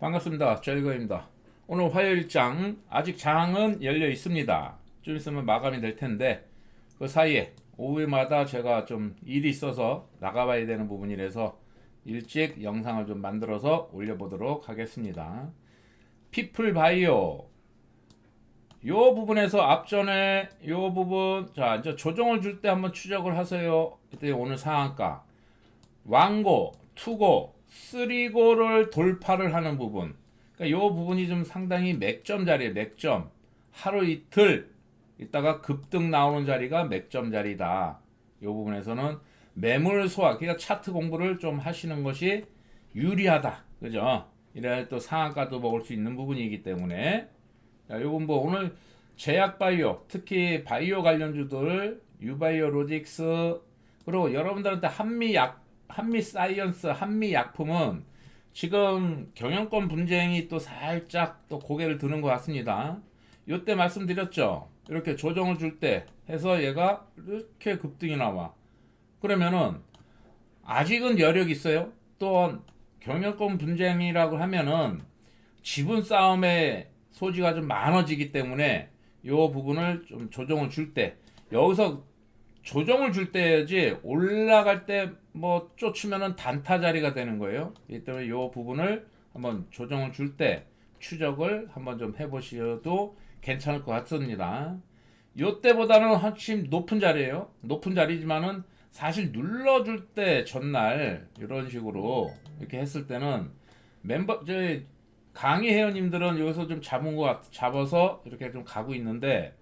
반갑습니다. 저이거입니다. 오늘 화요일장 아직 장은 열려 있습니다. 좀 있으면 마감이 될 텐데 그 사이에 오후마다 제가 좀 일이 있어서 나가봐야 되는 부분이라서 일찍 영상을 좀 만들어서 올려보도록 하겠습니다. 피플 바이오 요 부분에서 앞전에 요 부분 자 이제 조정을 줄 때 한번 추적을 하세요. 그때 오늘 상한가 왕고, 투고, 쓰리고를 돌파를 하는 부분. 그러니까 요 부분이 좀 상당히 맥점 자리에 맥점. 하루 이틀 있다가 급등 나오는 자리가 맥점 자리다. 요 부분에서는 매물 소화, 그러니까 차트 공부를 좀 하시는 것이 유리하다. 그죠? 이래 또 상한가도 먹을 수 있는 부분이기 때문에 자, 요건 뭐 오늘 제약 바이오, 특히 바이오 관련주들 유바이오 로직스 그리고 여러분들한테 한미 약 한미 사이언스, 한미 약품은 지금 경영권 분쟁이 또 살짝 또 고개를 드는 것 같습니다. 요때 말씀드렸죠. 이렇게 조정을 줄 때 해서 얘가 이렇게 급등이 나와. 그러면은 아직은 여력 있어요. 또 경영권 분쟁이라고 하면은 지분 싸움의 소지가 좀 많아지기 때문에 요 부분을 좀 조정을 줄 때 여기서 조정을 줄 때지 올라갈 때 뭐 쫓으면은 단타 자리가 되는 거예요. 이 때문에 이 부분을 한번 조정을 줄 때 추적을 한번 좀 해보셔도 괜찮을 것 같습니다. 요 때보다는 훨씬 높은 자리예요. 높은 자리지만은 사실 눌러줄 때 전날 이런 식으로 이렇게 했을 때는 멤버 저희 강의 회원님들은 여기서 좀 잡은 것 같, 잡아서 이렇게 좀 가고 있는데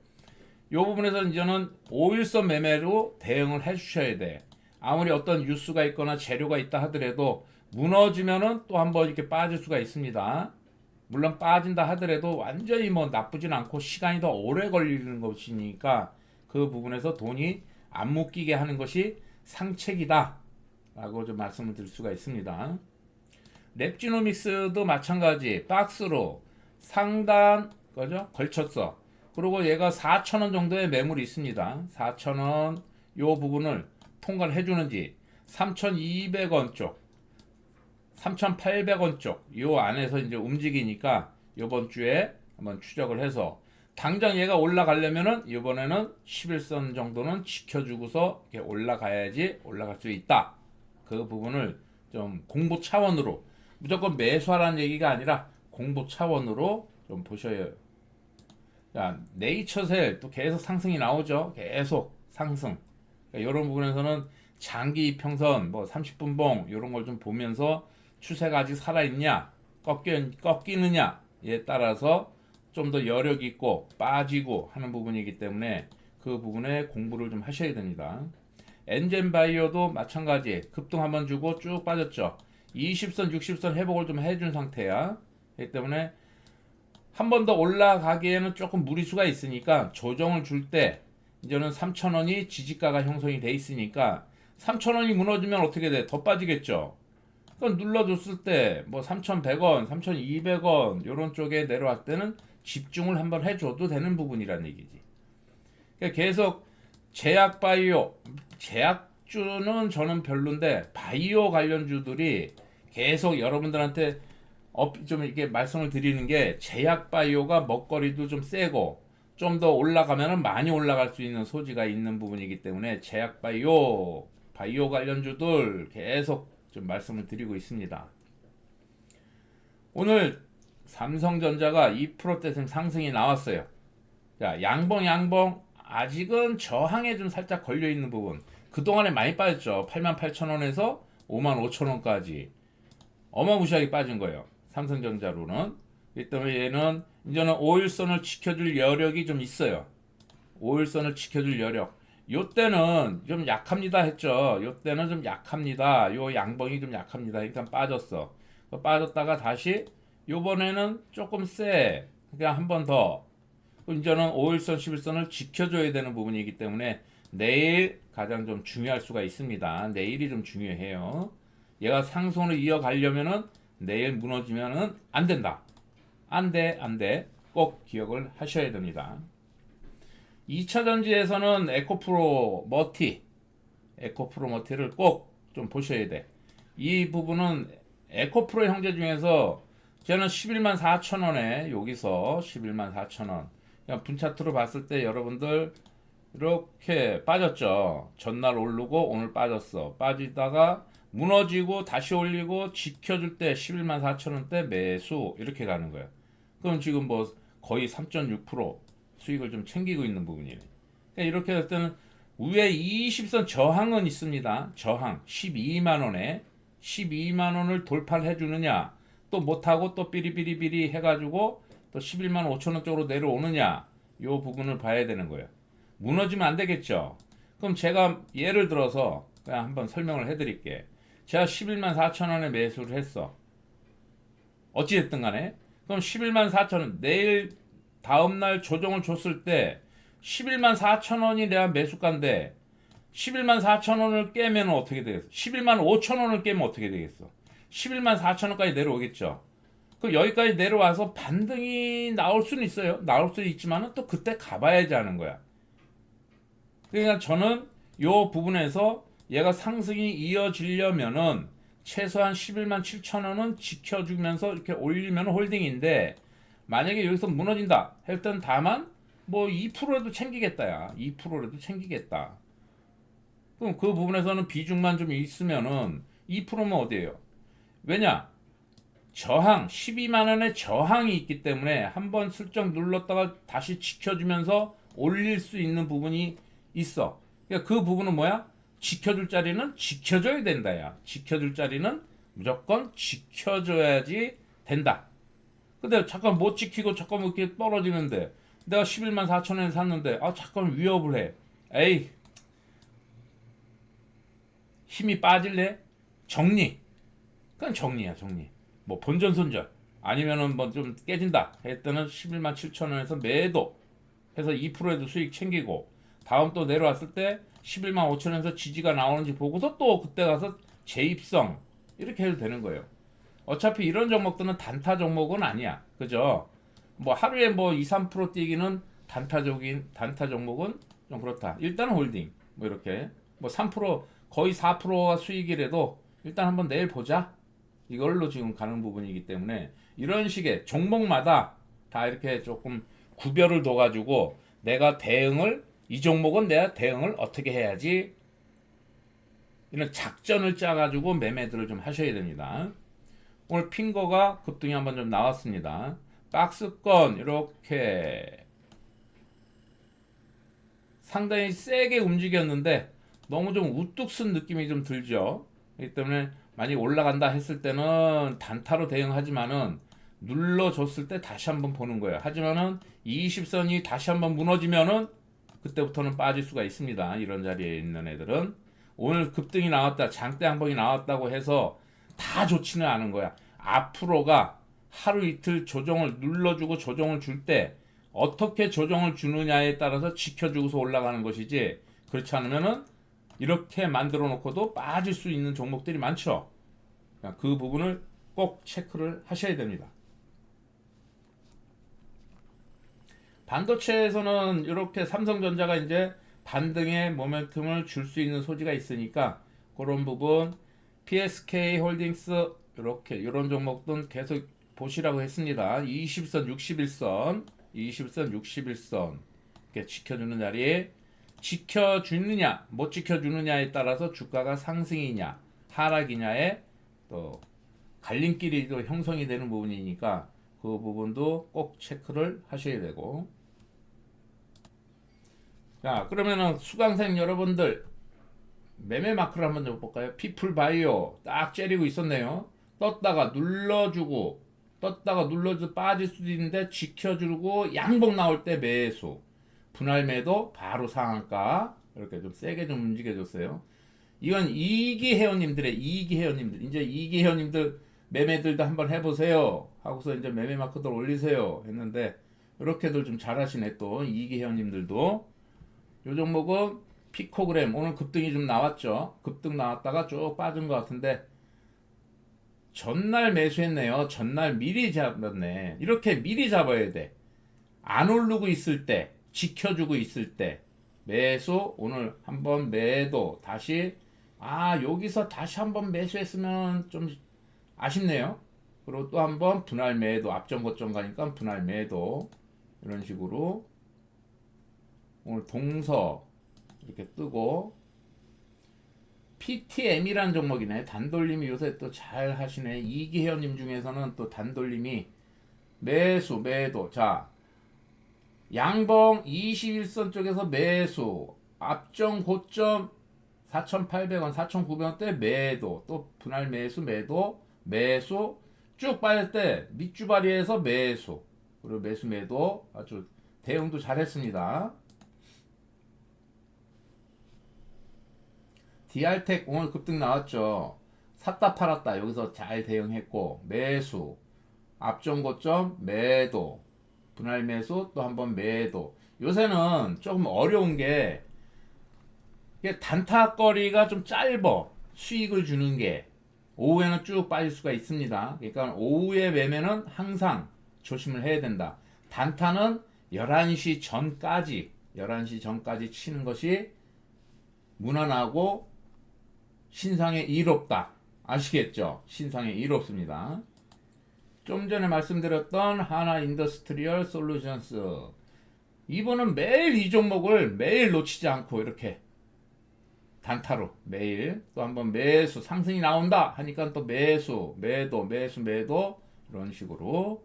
이 부분에서 이제는 5일선 매매로 대응을 해 주셔야 돼. 아무리 어떤 뉴스가 있거나 재료가 있다 하더라도 무너지면은 또 한번 이렇게 빠질 수가 있습니다. 물론 빠진다 하더라도 완전히 뭐 나쁘진 않고 시간이 더 오래 걸리는 것이니까 그 부분에서 돈이 안 묶이게 하는 것이 상책이다. 라고 좀 말씀을 드릴 수가 있습니다. 랩지노믹스도 마찬가지 박스로 상단 거죠 걸쳤어. 그리고 얘가 4,000원 정도의 매물이 있습니다. 4,000원 요 부분을 통과를 해주는지 3,200원 쪽, 3,800원 쪽 요 안에서 이제 움직이니까 요번 주에 한번 추적을 해서 당장 얘가 올라가려면은 이번에는 11선 정도는 지켜주고서 이렇게 올라가야지 올라갈 수 있다. 그 부분을 좀 공부 차원으로 무조건 매수하라는 얘기가 아니라 공부 차원으로 좀 보셔야 자, 네이처셀 또 계속 상승이 나오죠. 계속 상승. 그러니까 이런 부분에서는 장기 평선, 뭐 30분 봉 이런 걸 좀 보면서 추세가 아직 살아있냐, 꺾여, 꺾이느냐에 따라서 좀 더 여력 있고 빠지고 하는 부분이기 때문에 그 부분에 공부를 좀 하셔야 됩니다. 엔젠 바이오도 마찬가지 급등 한번 주고 쭉 빠졌죠. 20선, 60선 회복을 좀 해준 상태야. 그렇기 때문에 한 번 더 올라가기에는 조금 무리수가 있으니까 조정을 줄 때 이제는 3,000원이 지지가가 형성이 돼 있으니까 3,000원이 무너지면 어떻게 돼? 더 빠지겠죠. 그건 눌러줬을 때 뭐 3,100원, 3,200원 이런 쪽에 내려왔을 때는 집중을 한번 해줘도 되는 부분이라는 얘기지. 그러니까 계속 제약 바이오, 제약주는 저는 별론데 바이오 관련주들이 계속 여러분들한테 어, 좀 이렇게 말씀을 드리는 게 제약 바이오가 먹거리도 좀 세고 좀 더 올라가면은 많이 올라갈 수 있는 소지가 있는 부분이기 때문에 제약 바이오, 바이오 관련주들 계속 좀 말씀을 드리고 있습니다. 오늘 삼성전자가 2%대 상승이 나왔어요. 자, 양봉 양봉 아직은 저항에 좀 살짝 걸려 있는 부분. 그동안에 많이 빠졌죠. 88,000원에서 55,000원까지. 어마무시하게 빠진 거예요. 삼성전자로는. 이 때문에 얘는 이제는 5일선을 지켜줄 여력이 좀 있어요. 5일선을 지켜줄 여력. 요 때는 좀 약합니다 했죠. 요 때는 좀 약합니다. 요 양봉이 좀 약합니다. 일단 빠졌어. 빠졌다가 다시 요번에는 조금 세. 그냥 한 번 더. 이제는 5일선, 11선을 지켜줘야 되는 부분이기 때문에 내일 가장 좀 중요할 수가 있습니다. 내일이 좀 중요해요. 얘가 상승을 이어가려면은 내일 무너지면은 안 된다. 안 돼, 안 돼. 꼭 기억을 하셔야 됩니다. 2차 전지에서는 에코프로 머티, 에코프로 머티를 꼭 좀 보셔야 돼. 이 부분은 에코프로 형제 중에서 저는 11만 4천 원에 여기서 11만 4천 원. 그냥 분차트로 봤을 때 여러분들 이렇게 빠졌죠. 전날 오르고 오늘 빠졌어. 빠지다가 무너지고 다시 올리고 지켜줄 때 11만 4천 원대 매수 이렇게 가는 거예요. 그럼 지금 뭐 거의 3.6% 수익을 좀 챙기고 있는 부분이네. 그러니까 이렇게 될 때는 위에 20선 저항은 있습니다. 저항 12만 원에 12만 원을 돌파를 해주느냐 또 못하고 또 삐리삐리삐리 해가지고 또 11만 5천 원 쪽으로 내려오느냐 요 부분을 봐야 되는 거예요. 무너지면 안 되겠죠. 그럼 제가 예를 들어서 그냥 한번 설명을 해드릴게. 제가 11만 4천 원에 매수를 했어. 어찌됐든 간에 그럼 11만 4천 원 내일 다음날 조정을 줬을 때 11만 4천 원이 내가 매수가인데 11만 4천 원을 깨면 어떻게 되겠어? 11만 5천 원을 깨면 어떻게 되겠어? 11만 4천 원까지 내려오겠죠. 그 여기까지 내려와서 반등이 나올 수는 있어요. 나올 수는 있지만은 또 그때 가봐야지 하는 거야. 그러니까 저는 요 부분에서 얘가 상승이 이어지려면은 최소한 11만 7천 원은 지켜주면서 이렇게 올리면 홀딩인데 만약에 여기서 무너진다 할 때는 다만 뭐 2%라도 챙기겠다야. 2%라도 챙기겠다. 그럼 그 부분에서는 비중만 좀 있으면은 2%면 어디예요? 왜냐? 저항 12만 원의 저항이 있기 때문에 한번 슬쩍 눌렀다가 다시 지켜주면서 올릴 수 있는 부분이 있어. 그러니까 그 부분은 뭐야 지켜줄 자리는 지켜줘야 된다야. 지켜줄 자리는 무조건 지켜줘야지 된다. 근데 잠깐 못 지키고 잠깐 이렇게 떨어지는데 내가 11만 4천 원에 샀는데 아 잠깐 위협을 해. 에이 힘이 빠질래? 정리. 그건 정리야 정리. 뭐 본전 손절 아니면은 뭐 좀 깨진다 했더는 11만 7천 원에서 매도 해서 2%에도 수익 챙기고 다음 또 내려왔을 때 11만 5천원에서 지지가 나오는지 보고서 또 그때 가서 재입성 이렇게 해도 되는 거예요. 어차피 이런 종목들은 단타 종목은 아니야. 그죠? 뭐 하루에 뭐 2, 3% 뛰기는 단타적인 단타 종목은 좀 그렇다. 일단 홀딩 뭐 이렇게 뭐 3% 거의 4%가 수익이라도 일단 한번 내일 보자. 이걸로 지금 가는 부분이기 때문에 이런 식의 종목마다 다 이렇게 조금 구별을 둬가지고 내가 대응을 이 종목은 내가 대응을 어떻게 해야지 이런 작전을 짜가지고 매매들을 좀 하셔야 됩니다. 오늘 핑거가 급등이 한번 좀 나왔습니다. 박스권 이렇게 상당히 세게 움직였는데 너무 좀 우뚝 쓴 느낌이 좀 들죠. 그렇기 때문에 많이 올라간다 했을 때는 단타로 대응하지만은 눌러줬을 때 다시 한번 보는 거예요. 하지만은 20선이 다시 한번 무너지면은 그때부터는 빠질 수가 있습니다. 이런 자리에 있는 애들은 오늘 급등이 나왔다, 장대 한번이 나왔다고 해서 다 좋지는 않은 거야. 앞으로가 하루 이틀 조정을 눌러주고 조정을 줄 때 어떻게 조정을 주느냐에 따라서 지켜주고서 올라가는 것이지 그렇지 않으면은 이렇게 만들어 놓고도 빠질 수 있는 종목들이 많죠. 그 부분을 꼭 체크를 하셔야 됩니다. 반도체에서는 이렇게 삼성전자가 이제 반등의 모멘텀을 줄 수 있는 소지가 있으니까 그런 부분 PSK 홀딩스 이렇게 이런 종목들은 계속 보시라고 했습니다. 20선, 61선, 20선, 61선 이렇게 지켜주는 자리에 지켜주느냐 못 지켜주느냐에 따라서 주가가 상승이냐 하락이냐에 또 갈림길이 또 형성이 되는 부분이니까 그 부분도 꼭 체크를 하셔야 되고 자, 그러면은 수강생 여러분들 매매 마크를 한번 좀 볼까요? 피플 바이오 딱 째리고 있었네요. 떴다가 눌러주고 떴다가 눌러줘 빠질 수도 있는데 지켜주고 양봉 나올 때 매수. 분할 매도 바로 상한가? 이렇게 좀 세게 좀 움직여줬어요. 이건 이기 회원님들의 이기 회원님들. 이제 이기 회원님들 매매들도 한번 해보세요. 하고서 이제 매매 마크들 올리세요. 했는데 이렇게들 좀 잘하시네 또. 이기 회원님들도 요 종목은 피코그램 오늘 급등이 좀 나왔죠. 급등 나왔다가 쭉 빠진 것 같은데 전날 매수했네요. 전날 미리 잡았네. 이렇게 미리 잡아야 돼. 안 오르고 있을 때, 지켜주고 있을 때 매수 오늘 한번 매도 다시 아 여기서 다시 한번 매수했으면 좀 아쉽네요. 그리고 또 한번 분할 매도 앞전 고점 가니까 분할 매도 이런 식으로 오늘 동서 이렇게 뜨고 PTM이라는 종목이네. 단돌림이 요새 또 잘 하시네. 이기회원님 중에서는 또 단돌림이 매수, 매도. 자, 양봉 21선 쪽에서 매수, 앞정 고점 4,800원, 4,900원대 매도, 또 분할 매수, 매도, 매수, 쭉 빠질 때 밑주바리에서 매수, 그리고 매수, 매도 아주 대응도 잘 했습니다. 디알텍 오늘 급등 나왔죠. 샀다 팔았다 여기서 잘 대응했고 매수 앞전 고점 매도 분할 매수 또 한번 매도 요새는 조금 어려운 게 단타거리가 좀 짧어 수익을 주는 게 오후에는 쭉 빠질 수가 있습니다. 그러니까 오후에 매매는 항상 조심을 해야 된다. 단타는 11시 전까지 11시 전까지 치는 것이 무난하고 신상에 이롭다. 아시겠죠? 신상에 이롭습니다. 좀 전에 말씀드렸던 하나 인더스트리얼 솔루션스. 이분은 매일 이 종목을 매일 놓치지 않고 이렇게 단타로 매일 또 한번 매수 상승이 나온다 하니까 또 매수 매도 매수 매도 이런 식으로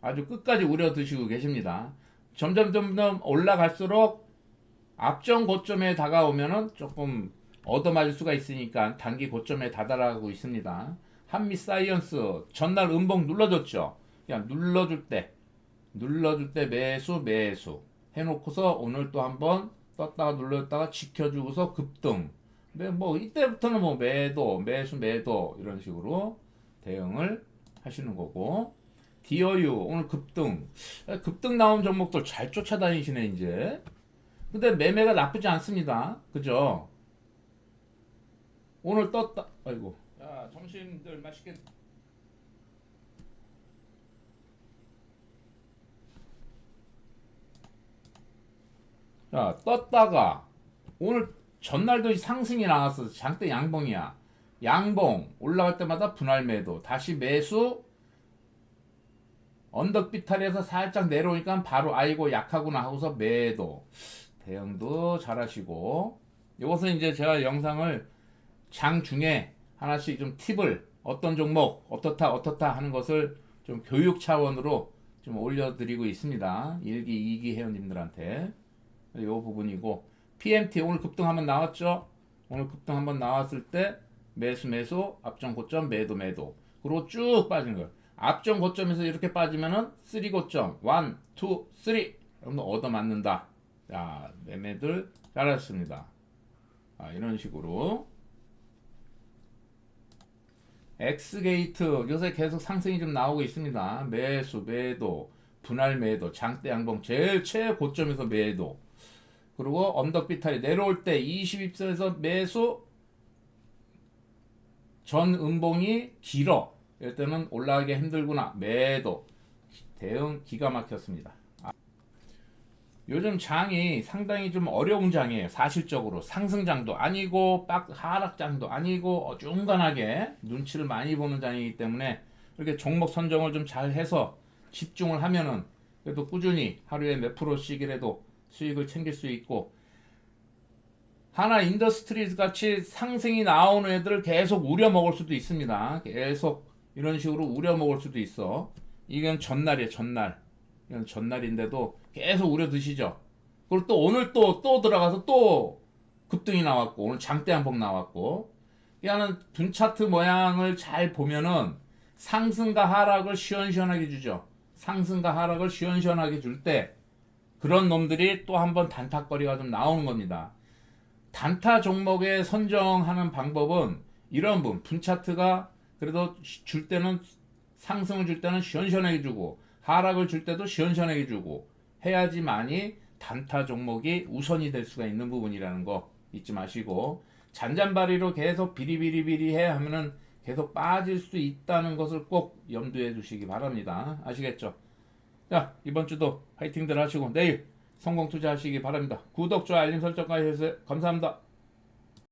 아주 끝까지 우려 드시고 계십니다. 점점 점점 올라갈수록 앞전 고점에 다가오면은 조금 얻어맞을 수가 있으니까 단기 고점에 다다라고 있습니다. 한미 사이언스 전날 음봉 눌러줬죠. 그냥 눌러줄 때 눌러줄 때 매수 매수 해놓고서 오늘 또 한번 떴다가 눌렀다가 지켜주고서 급등. 네, 뭐 이때부터는 뭐 매도 매수 매도 이런 식으로 대응을 하시는 거고 디어유 오늘 급등 급등 나온 종목들 잘 쫓아다니시네 이제. 근데 매매가 나쁘지 않습니다. 그죠? 오늘 떴다. 아이고. 자, 점심들 맛있게. 자, 떴다가 오늘 전날도 상승이 나왔어. 장대 양봉이야. 양봉 올라갈 때마다 분할 매도, 다시 매수. 언덕 비탈에서 살짝 내려오니까 바로 아이고 약하구나 하고서 매도. 대응도 잘하시고. 이것은 이제 제가 영상을 장 중에 하나씩 좀 팁을 어떤 종목 어떻다 어떻다 하는 것을 좀 교육 차원으로 좀 올려드리고 있습니다. 1기, 2기 회원님들한테 이 부분이고 PMT 오늘 급등 한번 나왔죠? 오늘 급등 한번 나왔을 때 매수 매수 앞전 고점 매도 매도 그리고 쭉 빠진 거 앞전 고점에서 이렇게 빠지면은 3 고점 1, 2, 3 여러분 얻어 맞는다. 자 매매들 잘하셨습니다. 아, 이런 식으로 엑스게이트 요새 계속 상승이 좀 나오고 있습니다. 매수, 매도, 분할 매도, 장대 양봉 제일 최고점에서 매도. 그리고 언덕 비탈이 내려올 때 20입선에서 매수 전 음봉이 길어. 이럴 때는 올라가기 힘들구나. 매도. 대응 기가 막혔습니다. 요즘 장이 상당히 좀 어려운 장이에요. 사실적으로 상승장도 아니고 빡 하락장도 아니고 어중간하게 눈치를 많이 보는 장이기 때문에 이렇게 종목 선정을 좀 잘 해서 집중을 하면은 그래도 꾸준히 하루에 몇 프로씩이라도 수익을 챙길 수 있고 하나 인더스트리즈 같이 상승이 나오는 애들을 계속 우려 먹을 수도 있습니다. 계속 이런 식으로 우려 먹을 수도 있어. 이건 전날이에요, 전날. 이건 전날인데도 계속 우려 드시죠. 그리고 또 오늘 또 또 들어가서 또 급등이 나왔고 오늘 장대 한봉 나왔고 이하는 분 차트 모양을 잘 보면은 상승과 하락을 시원시원하게 주죠. 상승과 하락을 시원시원하게 줄 때 그런 놈들이 또 한번 단타거리가 좀 나오는 겁니다. 단타 종목에 선정하는 방법은 이런 분, 분 차트가 그래도 줄 때는 상승을 줄 때는 시원시원하게 주고 하락을 줄 때도 시원시원하게 주고 해야지만이 단타 종목이 우선이 될 수가 있는 부분이라는 거 잊지 마시고 잔잔바리로 계속 비리비리비리 해 하면은 계속 빠질 수 있다는 것을 꼭 염두에 두시기 바랍니다. 아시겠죠? 자, 이번 주도 파이팅들 하시고 내일 성공 투자하시기 바랍니다. 구독, 좋아요, 알림 설정까지 해주세요. 감사합니다.